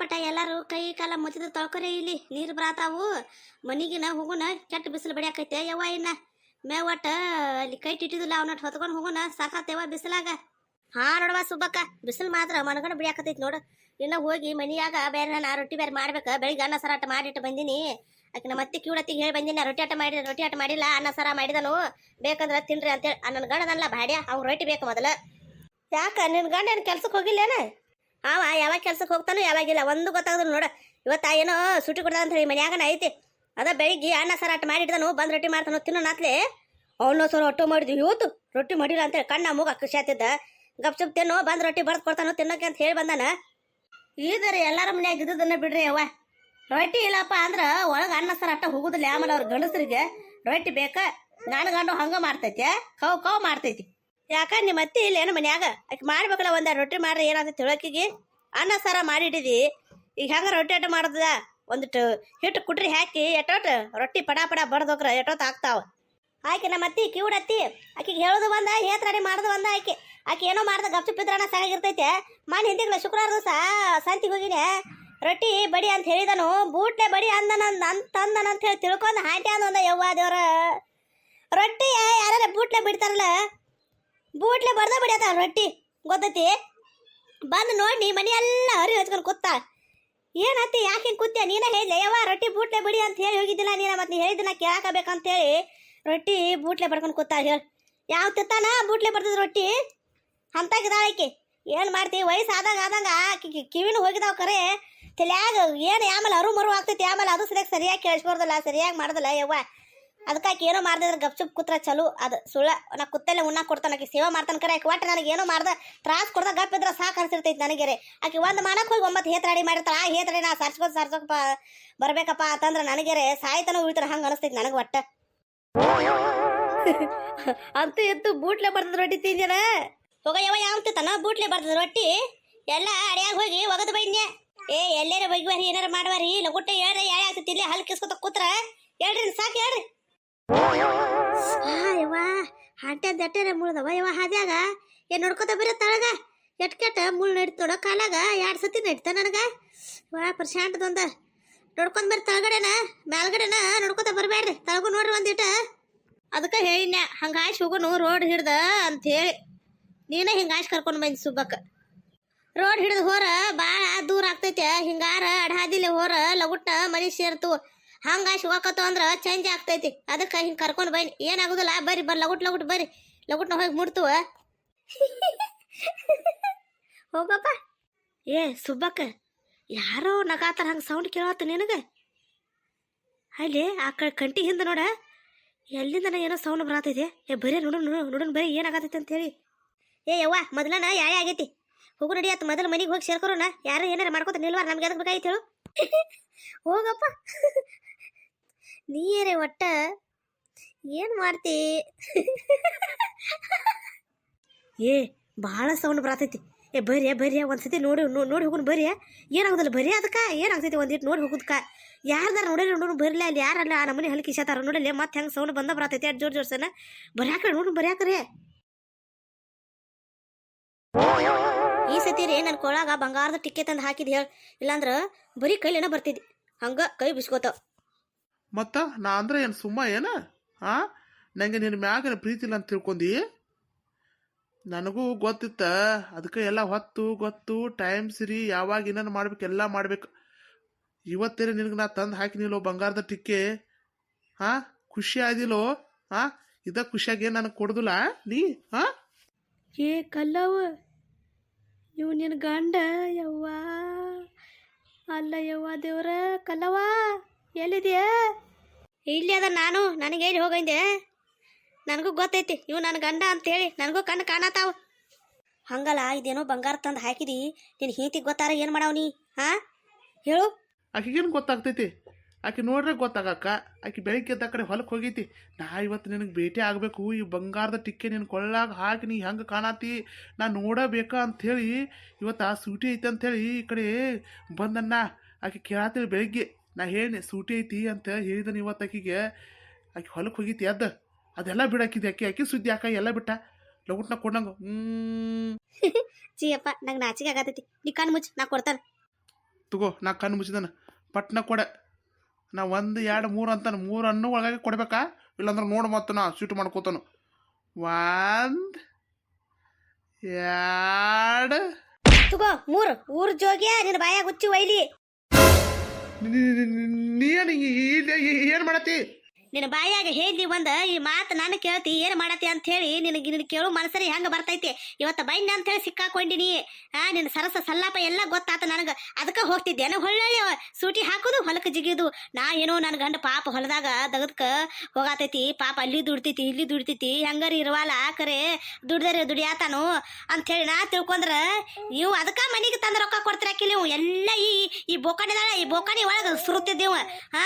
ಪಟ ಎಲ್ಲರೂ ಕೈ ಕಾಲ ಮುಚ್ಚಿದ ತೊಳ್ಕೊರಿ ಇಲ್ಲಿ ನೀರು ಬರಾತಾವು. ಮನಿಗಿನ ಹೋಗುನ ಕೆಟ್ಟ ಬಿಸಿಲು ಬಡಿಯಾಕೈತೆ. ಯವ್ವ ಇನ್ನ ಮೇವಟ ಒಟ್ಟ ಅಲ್ಲಿ ಕೈ ಟಿಟ್ಟಿದಿಲ್ಲ, ಅವನಟ್ ಹೊತ್ಕೊಂಡು ಹೋಗೋಣ ಸಾಕಾತೇವ ಬಿಸಿಲಾಗ. ಹಾ ನೋಡವ ಸುಬ್ಬಕ್ಕ, ಬಿಸಿಲು ಮಾತ್ರ ಮನಗಂಡು ಬಿಡಿಯಾಕತೈತಿ ನೋಡು. ಇನ್ನ ಹೋಗಿ ಮನಿಯಾಗ ಬೇರೆ ನಾ ರೊಟ್ಟಿ ಬೇರೆ ಮಾಡ್ಬೇಕು. ಬೆಳಿಗ್ಗೆ ಅನ್ನ ಸರಾಟ ಮಾಡಿಟ್ಟು ಬಂದಿನಿ. ಆಕೆ ನಮ್ಮ ಮತ್ತೆ ಕಿವಡತ್ತಿಗೆ ಹೇಳಿ ಬಂದಿನಿ, ರೊಟ್ಟಿ ಆಟ ಮಾಡಿ ರೊಟ್ಟಿ ಆಟ ಮಾಡಿಲ್ಲ, ಅನ್ನ ಸರ ಮಾಡಿದನು. ಬೇಕಂದ್ರ ತಿನ್ರಿ ಅಂತೇಳಿ. ನನ್ನ ಗಂಡನಲ್ಲ ಭಾಡ್ಯ ಅವ್ನು ರೊಟ್ಟಿ ಬೇಕು ಮೊದಲ. ಯಾಕ ನಿನ್ನ ಗಂಡ ಏನು ಕೆಲ್ಸಕ್ಕೆ ಹೋಗಿಲ್ಲೇನ? ಅವ ಯಾವಾಗ ಕೆಲ್ಸಕ್ಕೆ ಹೋಗ್ತಾನೋ ಯಾವಾಗಿಲ್ಲ. ಒಂದು ಗೊತ್ತಾಗದ್ರು ನೋಡ. ಇವತ್ತ ಏನೋ ಸುಟಿ ಕೊಡ್ದ ಅಂತ ಹೇಳಿ ಮನ್ಯಾಗನ ಐತಿ. ಅದ ಬೆಳಿಗ್ಗೆ ಅನ್ನ ಅಟ್ಟ ಮಾಡಿಡ್ದನು, ಬಂದ್ ರೊಟ್ಟಿ ಮಾಡ್ತಾನೋ ತಿನ್ನೋ ನಾತ್ಲೆ ಅವನು ಸರ್ ಒಟ್ಟು ಮಾಡಿದ್ವಿ. ಇವತ್ತು ರೊಟ್ಟಿ ಮಾಡಿಲ್ಲ ಅಂತೇಳಿ ಕಣ್ಣ ಮೂಗ ಖುಷಿ ಆತಿದ್ದ ಗಪ್ ಚುಪ್ ತಿನ್ನೋ, ಬಂದ್ ರೊಟ್ಟಿ ಬರ್ದು ಕೊಡ್ತಾನೋ ತಿನ್ನೋಕೆ ಅಂತ ಹೇಳಿ ಬಂದಾನ. ಈದರಿ ಎಲ್ಲಾರ ಮನ್ಯಾಗ ಇದ್ದದನ್ನ ಬಿಡ್ರಿ ಅವ್ವ. ರೊಟ್ಟಿ ಇಲ್ಲಪ್ಪ ಅಂದ್ರ ಒಳಗ ಅನ್ನ ಸರ ಅಟ್ಟ ಹೋಗುದಿಲ್ಲ. ಆಮೇಲೆ ಅವ್ರ ಗಂಡಸರಿಗೆ ರೊಟ್ಟಿ ಬೇಕ? ನಾನು ಗಂಡು ಹಂಗ ಮಾಡ್ತೈತಿ ಕವ್ ಕವ್ ಮಾಡ್ತೈತಿ. ಯಾಕ ನಿಮ್ಮ ಅತ್ತಿ ಇಲ್ಲ ಏನು ಮನ್ಯಾಗ? ಆಕೆ ಮಾಡ್ಬೇಕಲ್ಲ ಒಂದು ರೊಟ್ಟಿ ಮಾಡ್ರೆ ಏನಾಗ್ತೈತಿ ತಿಳಕಿಗೆ ಅನ್ನ ಸಾರ ಮಾಡಿಟ್ಟಿದಿ. ಈಗ ಹೆಂಗೆ ರೊಟ್ಟಿ ಅಟ್ಟ ಮಾಡ್ದ? ಒಂದಿಟ್ಟು ಹಿಟ್ಟು ಕುಟ್ರಿ ಹಾಕಿ ಎಟ್ಟೊಟ್ಟು ರೊಟ್ಟಿ ಪಡ ಪಡ ಬಡ್ದೋಕ್ರ ಎಟ್ಟೋತ್ ಆಗ್ತಾವ. ಆಕೆ ನಮ್ಮ ಅತ್ತಿ ಕಿವುಡತ್ತಿ ಆಕಿಗೆ ಹೇಳೋದು ಬಂದ, ಹೇತ್ ರೆಡಿ ಮಾಡೋದು ಬಂದ ಆಕೆ. ಆಕೆ ಏನೋ ಮಾಡ್ದ ಗಪ್ಚುಪ್ಪಿದ್ರಣ ಸಾಗಿರ್ತೈತೆ ಮಾನ್ ಹಿಂದಿಗ್ಲ ಶುಕ್ರವಾರ ದಿವಸ ಸಂತಿಗೆ ಹೋಗಿನೆ. ರೊಟ್ಟಿ ಬಡಿ ಅಂತ ಹೇಳಿದನು, ಬೂಟ್ಲೆ ಬಡಿ ಅಂದನ ಅಂತಂದನ ಅಂತ ಹೇಳಿ ತಿಳ್ಕೊಂಡು ಹಾಂಟಿ ಅಂದ ಯವ್ವ ದೇವ್ರ. ರೊಟ್ಟಿ ಯಾರ ಬೂಟ್ಲೆ ಬಿಡ್ತಾರಲ್ಲ ಬೂಟ್ಲೆ ಬರ್ದ ಬಿಡ್ಯಾತ ರೊಟ್ಟಿ. ಗೊತ್ತೈತಿ? ಬಂದು ನೋಡಿ ಮನೆ ಎಲ್ಲ ಹರಿ ಹಚ್ಕೊಂಡು ಕೂತ. ಏನತ್ತಿ ಯಾಕೆ ಹಿಂಗೆ ಕೂತ್ಯ? ನೀನ ಹೇಳಿದೆ ಯಾವ ರೊಟ್ಟಿ ಬೂಟ್ಲೆ ಬಿಡಿ ಅಂತ ಹೇಳಿ ಹೋಗಿದ್ದಿಲ್ಲ ನೀನ ಮತ್ತೆ ನೀ ಹೇಳಿದ್ದನ್ನ ಕೇಳಾಕಬೇಕಂತೇಳಿ ರೊಟ್ಟಿ ಬೂಟ್ಲೆ ಬಡ್ಕೊಂಡು ಕೂತ ಹೇಳಿ. ಯಾವ ತಿತ್ತಾನ ಬೂಟ್ಲೆ ಬರ್ತದ ರೊಟ್ಟಿ? ಅಂತಾಗಿದಾಳ ಏನು ಏನ್ ಮಾಡ್ತಿ? ವಯಸ್ಸು ಆದಾಗ ಆದಂಗ ಕಿವಿನ ಹೋಗಿದಾವ ಕರೆ. ತಲ್ಯಾಗ ಏನು ಆಮೇಲೆ ಅರು ಮರು ಆಗ್ತೈತಿ ಆಮೇಲೆ ಅದು ಸರಿಯಾಗಿ ಸರಿಯಾಗಿ ಕೇಳಿಸ್ಕೊಡ್ದಲ್ಲ ಸರಿಯಾಗಿ ಮಾಡ್ದಲ್ಲ ಯವ್ವ. ಅದಕ್ಕಾಕಿ ಏನೋ ಮಾಡ್ದಿದ್ರೆ ಗಪ್ಚುಪ್ ಕೂತ್ರ ಚಲೋ. ಅದು ಸುಳ್ಳ ನಾ ಕುತ್ತಲ್ಲೇ ಉಣ್ಣಾ ಕೊಡ್ತಾನ ಆಕೆ ಸೇವಾ ಮಾಡ್ತಾನ ಕರೆ ಆಕೆ ಒಟ್ಟು ನನಗೆ ಏನೋ ಮಾಡ್ದ ತ್ರಾಸ್ ಕೊಡ್ದ ಗಪ್ ಇದ್ರೆ ಸಾಕು ಅನ್ಸಿರ್ತೈತೆ ನನಗೆ ಆಕೆ ಒಂದು ಮಾಡಕ್ಕೆ ಹೋಗಿ ಒಂಬತ್ತು ಹೇತ್ ರೆಡಿ ಮಾಡಿರ್ತಾಳ ಆ ಹೇತ್ ರೆಡಿ ನಾ ಸರ್ಸ್ಕೊತ್ ಸರ್ಸೋಕಪ್ಪ ಬರಬೇಕಪ್ಪ ಅಂತಂದ್ರೆ ನನಗೆರೆ ಸಾಯ್ತಾನ ಉಳಿತಾರೆ ಹಂಗ ಅನಿಸ್ತೈತಿ ನನಗೆ ಒಟ್ಟ. ಅಂತೂ ಎತ್ತು ಬೂಟ್ಲೆ ಬರ್ತದ ರೊಟ್ಟಿ ತಿಂದಿನ ಹೋಗ ಯಾವ ಯಾವ ತನ ಬೂಟ್ಲೆ ಬರ್ತದ ರೊಟ್ಟಿ? ಎಲ್ಲ ಅಡ್ಯಾಗ ಹೋಗಿ ಒಗದು ಬೈನ್ಯ ಏ ಎಲ್ಲೇರ ಬಗ್ವಾರಿ ಏನಾರ ಮಾಡುವಾರಿ ಲಗುಟ್ಟೆ ಹೇಳ್ರಿ ಯಾವ ಆಗ್ತೈತಿ ಇಲ್ಲಿ ಹಲ್ ಕಿಸ್ಕೊತ ಕೂತ್ರ. ಹೇಳ್ರಿ ಸಾಕು ಹೇಳ್ರಿ. ಹಾಂಟೆ ದಟ್ಟೆರೆ ಮುಳ್ದವ ಯವ್ವ ಹಾದ್ಯಾಗ? ಏ, ನೋಡ್ಕೊತ ಬರೀ ತಳಗ. ಎಟ್ ಕೆಟ್ಟ ಮುಳ್ಳು ನಡಿತು ನೋಡ ಕಾಲಾಗ ಎರಡು ಸತಿ ನಡಿತ ನನಗ. ವಾ, ಪ್ರಶಾಂತದೊಂದ. ನೋಡ್ಕೊಂಡ್ ಬರ್ರಿ ತಳಗಡೆನ, ಮ್ಯಾಲ್ಗಡೆನ ನೋಡ್ಕೊತ ಬರ್ಬೇಡ್ರಿ ತಳಗು ನೋಡ್ರಿ ಒಂದಿಟ. ಅದಕ್ಕೆ ಹೇಳಿನ ಹಂಗಾಯ್ ಹೋಗೋನು ರೋಡ್ ಹಿಡ್ದ ಅಂತ ಹೇಳಿ ನೀನೇ ಹಿಂಗಾಯ್ ಕರ್ಕೊಂಡು ಬಂದ್ ಸುಬ್ಬಕ್ಕ. ರೋಡ್ ಹಿಡಿದು ಹೋರ ಭಾಳ ದೂರ ಆಗ್ತೈತೆ. ಹಿಂಗಾರ ಅಡಹಾದಿಲಿ ಹೋರ ಲಗುಟ್ಟ ಮನಿ ಸೇರ್ತು. ಹಂಗಾಶ್ ಶಿವಕತ್ತು ಅಂದ್ರ ಚೇಂಜ್ ಆಗ್ತೈತಿ. ಅದಕ್ಕೆ ಹಿಂಗೆ ಕರ್ಕೊಂಡು ಬನ್ನಿ ಏನಾಗುದಿಲ್ಲ ಬರ್ರಿ ಬರ್ರಿ, ಲಗುಟ್ ಲಗುಟ್, ಬರ್ರಿ. ಲಗುಟ್ನ ಹೋಗಿ ಮುಡ್ತುವ ಹೋಗಪ್ಪ ಏ, ಸುಬ್ಬಕ್ಕ, ಯಾರೋ ನಗಾತಾರ ಹಂಗೆ ಸೌಂಡ್ ಕೇಳತ್ತ ನಿನಗೆ? ಅಲ್ಲಿ, ಆ ಕಡೆ ಕಂಟಿ ಹಿಂದೆ ನೋಡ. ಎಲ್ಲಿಂದ ಏನೋ ಸೌಂಡ್ ಬರತೈತೆ. ಏ, ಬರೀ ನೋಡು ನೋಡು ನೋಡೋಣ ಬರೀ ಅಂತ ಹೇಳಿ ಏ, ಯವ್ವ, ಮೊದಲನ ಯಾಳೆ ಆಗೈತಿ? ಹೋಗು ನಡಿ, ಆತು ಮೊದಲು ಮನೆಗೆ ಹೋಗಿ ಸೇರ್ಕೊರೋಣ. ಯಾರು ಏನಾರ ಮಾಡ್ಕೊತ ನಿಲ್ವಾರ, ನಮ್ಗೆ ಅದಕ್ಕೆ ಬೇಕಾಗಿತ್ತು ಹೇಳು? ಹೋಗಪ್ಪ. ನೀರೇ ಒಟ್ಟ. ಏನು ಮಾಡ್ತಿ? ಏ, ಭಾಳ ಸೌಂಡ್ ಬರತೈತಿ. ಏ ಬರ್ಯ ಬರ್ಯ ಒಂದ್ಸತಿ ನೋಡಿ ನೋಡಿ ಹೋಗುನ್ ಬರ್ರಿ. ಏನಾಗುದಿಲ್ಲ ಬರೀ ಅದಕ್ಕೆ? ಏನಾಗ್ತೈತಿ ಒಂದಿಟ್ಟು ನೋಡಿ ಹೋಗುದ್ಕ? ಯಾರ್ದಾರ ನೋಡಿರಿ ನೋಡು ಬರ್ಲಿ, ಅಲ್ಲಿ ಯಾರಲ್ಲ ಆ ನಮ್ಮನೆ ಹಲ್ಲಿ ಕಿಶಾತಾರ ನೋಡಲಿ ಮತ್ತೆ ಹೆಂಗೆ ಸೌಂಡ್ ಬಂದ ಬರತೈತಿ ಅಟ್ ಜೋರ್ ಜೋರ್ಸನ ಬರ್ಯಾಕ್ರಿ ನೋಡು ಬರ್ಯಾಕ್ರಿ ಈ ಸತಿ ರೀ ನನ್ನ ಕೊಳಾಗ ಬಂಗಾರದ ಟಿಕೆಟ್ ತಂದು ಹಾಕಿದ್ ಹೇಳ, ಇಲ್ಲಾಂದ್ರ ಬರೀ ಕೈಲೇನ ಬರ್ತಿದ್ದಿ. ಹಂಗ ಕೈ ಬಿಸ್ಕೋತಾವ. ಮತ್ತ ನಾ ಅಂದ್ರೆ ಏನು ಸುಮ್ಮ ಏನ? ಆ? ನಂಗೆ ನಿನ್ನ ಮ್ಯಾಗ ಪ್ರೀತಿ ಇಲ್ಲ ಅಂತ ತಿಳ್ಕೊಂಡಿ? ನನಗೂ ಗೊತ್ತಿತ್ತ. ಅದಕ್ಕೆ ಎಲ್ಲ ಹೊತ್ತು, ಗೊತ್ತು ಟೈಮ್ ಸಿರಿ, ಯಾವಾಗ ಏನೇನು ಮಾಡ್ಬೇಕು, ಎಲ್ಲ ಮಾಡ್ಬೇಕು. ಇವತ್ತೇನೆ ನಿನಗೆ ನಾ ತಂದು ಹಾಕಿನಿಲ್ಲೋ ಬಂಗಾರದ ಟಿಕ್ಕೆ? ಹಾ ಖುಷಿ ಆದಿಲ್ಲೋ? ಹಾ ಇದ ಖುಷಿಯಾಗಿ ನನಗೆ ಕೊಡುದಿಲ್ಲ ನೀ? ಹಾ ಏ ಕಲ್ಲವ ಇವ್ ನಿನ್ನ ಗಂಡ ಯವ್ವ? ಅಲ್ಲ ಯವ್ವ ದೇವ್ರ ಕಲ್ಲವ ಎಲ್ಲಿದ್ಯಾ? ಇಲ್ಲಿ ಅದ ನಾನು, ನನಗೆ ಹೇಳಿ ಹೋಗಂದೆ ನನಗೂ ಗೊತ್ತೈತಿ, ಇವು ನನ್ನ ಗಂಡ ಅಂತೇಳಿ, ನನಗೂ ಕಣ್ಣು ಕಾಣತಾವ. ಹಂಗಲ್ಲ, ಇದೇನೋ ಬಂಗಾರ ತಂದು ಹಾಕಿದಿ ನಿನ್ನ ಹೀತಿಗೆ ಗೊತ್ತಾರ ಏನು ಮಾಡಾವ ನೀ, ಹಾ? ಹೇಳು. ಆಕೆಗೇನು ಗೊತ್ತಾಗ್ತೈತಿ? ಆಕೆ ನೋಡ್ರೆ ಗೊತ್ತಾಗಕ್ಕ, ಆಕೆ ಬೆಳಿಗ್ಗೆ ಎದ್ದ ಕಡೆ ಹೊಲಕ್ಕೆ ಹೋಗೈತಿ. ನಾ ಇವತ್ತು ನಿನಗೆ ಭೇಟಿ ಆಗಬೇಕು, ಈ ಬಂಗಾರದ ಟಿಕ್ಕೆ ನಿನ್ನ ಕೊಳ್ಳಾಗ ಹಾಕಿ ನೀ ಹೆಂಗೆ ಕಾಣತಿ? ನಾ ನೋಡಬೇಕ ಅಂಥೇಳಿ, ಇವತ್ತು ಆ ಸೂಟಿ ಐತೆ ಅಂಥೇಳಿ ಈ ಕಡೆ ಬಂದನ್ನ ಆಕೆ ಕೇಳತ್ತೀವಿ ಬೆಳಿಗ್ಗೆ. ನಾ ಹೇಳಿ ಸೂಟಿ ಐತಿ ಅಂತ ಹೇಳಿದನು ಇವತ್ತು ಆಕಿಗೆ. ಆಕೆ ಹೊಲಕ್ಕೆ ಹೋಗಿತಿ ಅದ ಅದೆಲ್ಲ ಬಿಡಾಕಿದೆ ಆಕೆ. ಆಕೆ ಸುದ್ದಿ ಆಕ ಎಲ್ಲ ಬಿಟ್ಟ. ಲಗುಟ್ನ ಕೊಡಂಗ ಹ್ಞೂ ಚೀಯಪ್ಪ ನಂಗೆ ನಾಚಿಗೆ ಆಗತೈತಿ. ನೀ ಕಣ್ಣು ಮುಚ್ಚಿ ನಾ ಕೊಡ್ತಾನೆ. ತಗೋ ನಾ ಕಣ್ಣು ಮುಚ್ಚಿದಾನ. ಪಟ್ನ ಕೊಡ. ನಾ ಒಂದು ಎರಡು ಮೂರು ಅಂತಾನೆ. ಮೂರು ಅನ್ನು ಒಳಗಾಗಿ ಕೊಡ್ಬೇಕಾ? ಇಲ್ಲಾಂದ್ರೆ ನೋಡು ಮತ್ತೆ ನಾ ಸ್ವೀಟ್ ಮಾಡ್ಕೋತಾನು. ಒಂದು ಎರಡು. ತಗೋ ಮೂರು. ಊರ್ ಜೋಗಿಯ ನಿನ್ನ ಬಾಯಾಗ ಹುಚ್ಚಿ ಒಯ್ಲಿ. ನೀ ಏನು ಏನು ಮಾಡತ್ತಿ ನಿನ್ನ ಬಾಯಾಗ ಹೇಳಿ ಒಂದ ಈ ಮಾತು ನಾನು ಕೇಳ್ತಿ, ಏನು ಮಾಡತ್ತಿ ಅಂತ ಹೇಳಿ ನಿನಗೆ ನಿನ್ನ ಕೇಳು ಮನಸರಿ ಹೆಂಗ ಬರ್ತೈತಿ. ಇವತ್ತ ಬೈನ್ ಅಂತ ಹೇಳಿ ಸಿಕ್ಕಾಕೊಂಡಿನಿ ಆ, ನಿನ್ನ ಸರಸ ಸಲ್ಲಾಪ ಎಲ್ಲ ಗೊತ್ತಾತ ನನಗ. ಅದಕ್ಕ ಹೋಗ್ತಿದ್ದೇನೆ ಹೊಳ್ಳಿ ಸೂಟಿ ಹಾಕೋದು ಹೊಲಕ್ಕೆ ಜಿಗಿಯುದು. ನಾ ಏನೋ ನನ್ನ ಗಂಡ ಪಾಪ ಹೊಲದಾಗ ದಗದ್ಕ ಹೋಗಾತೈತಿ. ಪಾಪ ಅಲ್ಲಿ ದುಡ್ತೈತಿ, ಇಲ್ಲಿ ದುಡ್ತೈತಿ. ಹೆಂಗಾರ ಇರುವಲ್ಲ ಕರೆ ದುಡ್ದರೆ ದುಡಿಯಾತಾನು ಅಂತ ಹೇಳಿ ನಾ ತಿಳ್ಕೊಂಡ್ರ ನೀವು ಅದಕ್ಕ ಮನೆಗೆ ತಂದು ರೊಕ್ಕ ಕೊಡ್ತಿರಾಕಿಲ್ಲ ನೀವು ಎಲ್ಲ ಈ ಈ ಬೋಕಾಣಿದಾಳ, ಈ ಬೋಕಾಣಿ ಒಳಗೆ ಸುರುತ್ತಿದ್ದೇವ. ಹಾ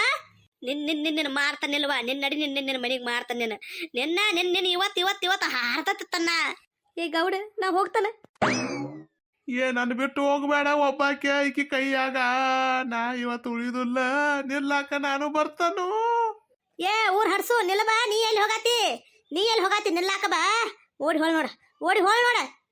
ನಿನ್ ನಿನ್ ನಿನ್ನ ನಿನ್ನ ಮಾರ್ತಾನಿಲ್ವಾ ನಿನ್ನ ನಡಿ ನಿನ್ನ ನಿನ್ನ ಮನೆಗೆ ಮಾರ್ತಾನೆ ನಿನ್ನ ನಿನ್ನ ನಿನ್ನ ನಿನ್ನ ಇವತ್ತು ಇವತ್ತು ಇವತ್ತು ಹಾರ್ತತಿ ತನ್ನ. ಏ ಗೌಡ ನಾ ಹೋಗ್ತಾನೆ. ಏ ನನ್ನ ಬಿಟ್ಟು ಹೋಗ್ಬೇಡ ಒಬ್ಬಾಕೆ ಈಕಿ ಕೈಯಾಗ. ನಾ ಇವತ್ತು ಉಳಿದಿಲ್ಲ. ನಿಲ್ಲಾಕ ನಾನು ಬರ್ತಾನು. ಏ ಊರ್ ಹಡ್ಸು ನಿಲ್ಲಬಾ ನೀ ಎಲ್ಲಿ ಹೋಗಾತಿ? ನೀ ಎಲ್ಲಿ ಹೋಗಾತಿ? ನಿಲ್ಲಾಕ ಬಾ. ಓಡಿ ಹೋಳ್ ನೋಡ. ಓಡಿ ಹೋಳ್ ನೋಡ.